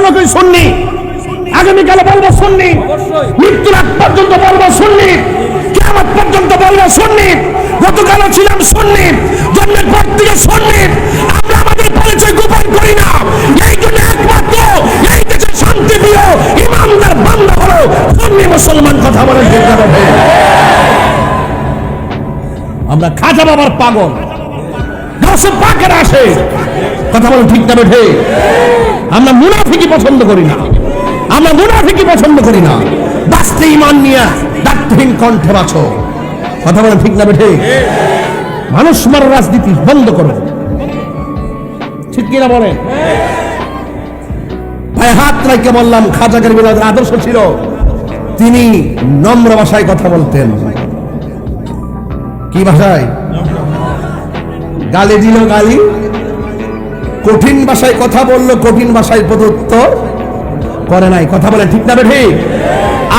এখনও কেউ শুননি? আগামীকালে বলব শুননি। মৃত্যুর আগ পর্যন্ত বলব শুননি। কেমন পর্যন্ত বলব শুননি। গতকালও ছিলাম শুননি। জন্মের পর থেকে শুননি। আমরা আমাদের পরিচয় গোপন করি না। এই জন্য একমাত্র এই শান্তি প্রিয় ইমানদার বান্দা হলো সুন্নি মুসলমান কথা বলেন? আমরা খাজা বাবার পাগল। পাকের আসে। কথা বলেন ঠিক না বেঠে। আমরা মুনাফিকি পছন্দ করি না। আমরা মুনাফিকি পছন্দ করি না। বাস্তে ইমান নিয়ে দার্থহীন কণ্ঠে বাছো কথা বলেন ঠিক না বেঠে? মানুষ মারা, রাজনীতি বন্ধ করো। ঠিক কিনা ভাই হাত বললাম খাজা গরিবের আদর্শ ছিল। তিনি নম্র ভাষায় কথা বলতেন। কি ভাষায়? গালি দিল গালি? কঠিন ভাষায় কথা বলল, কঠিন ভাষায় প্রদত্তর করে নাই। কথা বলে ঠিক না বেঠি?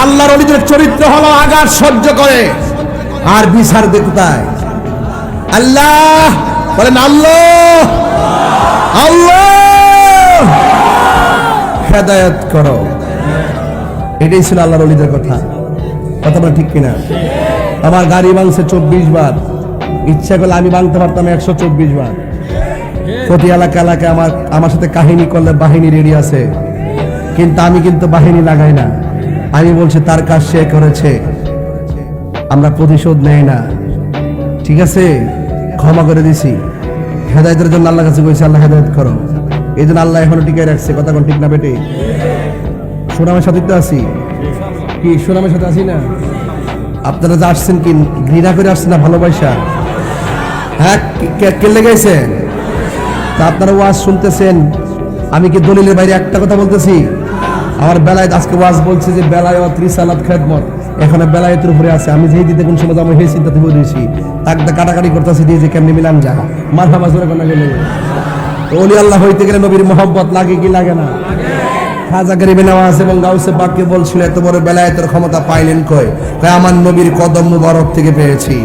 আল্লাহর অলিদের চরিত্র হলো আঘাত সহ্য করে। আর বিচার দেখতায় আল্লাহ! বলেন, আল্লাহ! আল্লাহ! হেদায়ত করো। এটাই ছিল আল্লাহর অলিদের কথা। কথা বলে ঠিক কিনা? আমার গাড়ি ভাঙছে চব্বিশ বার। ইচ্ছা করলে আমি ভাঙতে পারতাম একশো চব্বিশ বার। প্রতি এলাকা আমার আমার সাথে কাহিনী করলে বাহিনী রেডি আছে। কিন্তু আমি কিন্তু বাহিনী লাগাই না। আমি বলছি, তার কাজ সে করেছে। আমরা প্রতিশোধ নেই না। ঠিক আছে? ক্ষমা করে দিছি। হেদায়তের জন্য আল্লাহ কাছে কইছি, আল্লাহ হেদায়ত করো। এই জন্য আল্লাহ এখনও টিকে রাখছে। কথা কোন ঠিক না বেটে? সুনামের সাথে তো আছি। কি, সুনামের সাথে আছি না? আপনারা যে আসছেন কি, ঘৃণা করে আসছেন না ভালোবাসা? হ্যাঁ কে লেগেছেন? তা আপনারা ওয়াজ শুনতেছেন? আমি কি দলিলের বাইরে একটা কথা বলতেছি? আমার বেলায় আজকে ওয়াজ বলছে যে বেলায় ত্রিসালাত খেদমত। এখানে বেলায়েতের উপরে আছে। আমি যেই দিতে কোন সময় আমি সেই চিন্তাতে বলেছি তাকটা কাটাকাটি করতেছি দিয়ে যে কেমনি মিলান যা। হাবা জোরে কোনা গেলে ওলি আল্লাহ হইতে গেলে নবীর মোহব্বত লাগে কি লাগে না? খাজা গরিবে নওয়াজ এবং গাউসে বলছিল, এত বড় বেলায়েতের ক্ষমতা পাইলেন কয়, আমার নবীর কদম মুবারক থেকে পেয়েছি।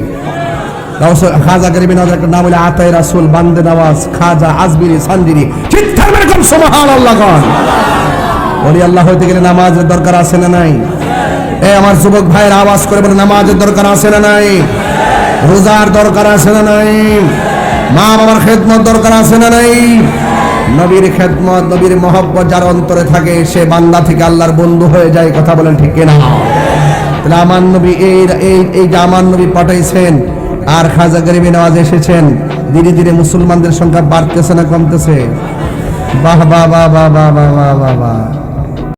খাজা গরিবে নওয়াজ একটা নাম হলো আতাই রাসূল, বান্দে নওয়াজ খাজা, আজমিরি সানজিরি চিৎকার মেরে কোন সুবহানাল্লাহ কোন। ওলি আল্লাহ হইতে গেলে নামাজের দরকার আছে না নাই? এ আমার যুবক ভাইয়ের আওয়াজ করে বলে, নামাজের দরকার আছে না নাই? রোজার দরকার আছে না নাই? মা বাবার খেদমত দরকার আছে না নাই? নবীর খেদমত, নবীর মহব্বত যার অন্তরে থাকে, সে বান্দা থেকে আল্লাহর বন্ধু হয়ে যায়, কথা বলেন ঠিক কিনা? তাহলে আমার নবী এই এই যে আমার নবী পাঠাইছেন আর খাজা গরিবী নওয়াজ এসেছেন। ধীরে ধীরে মুসলমানদের সংখ্যা বাড়তেছে না, কমতেছে। বাহ বাহ বাহ বাহ বাহ বাহ বাহ বাহ।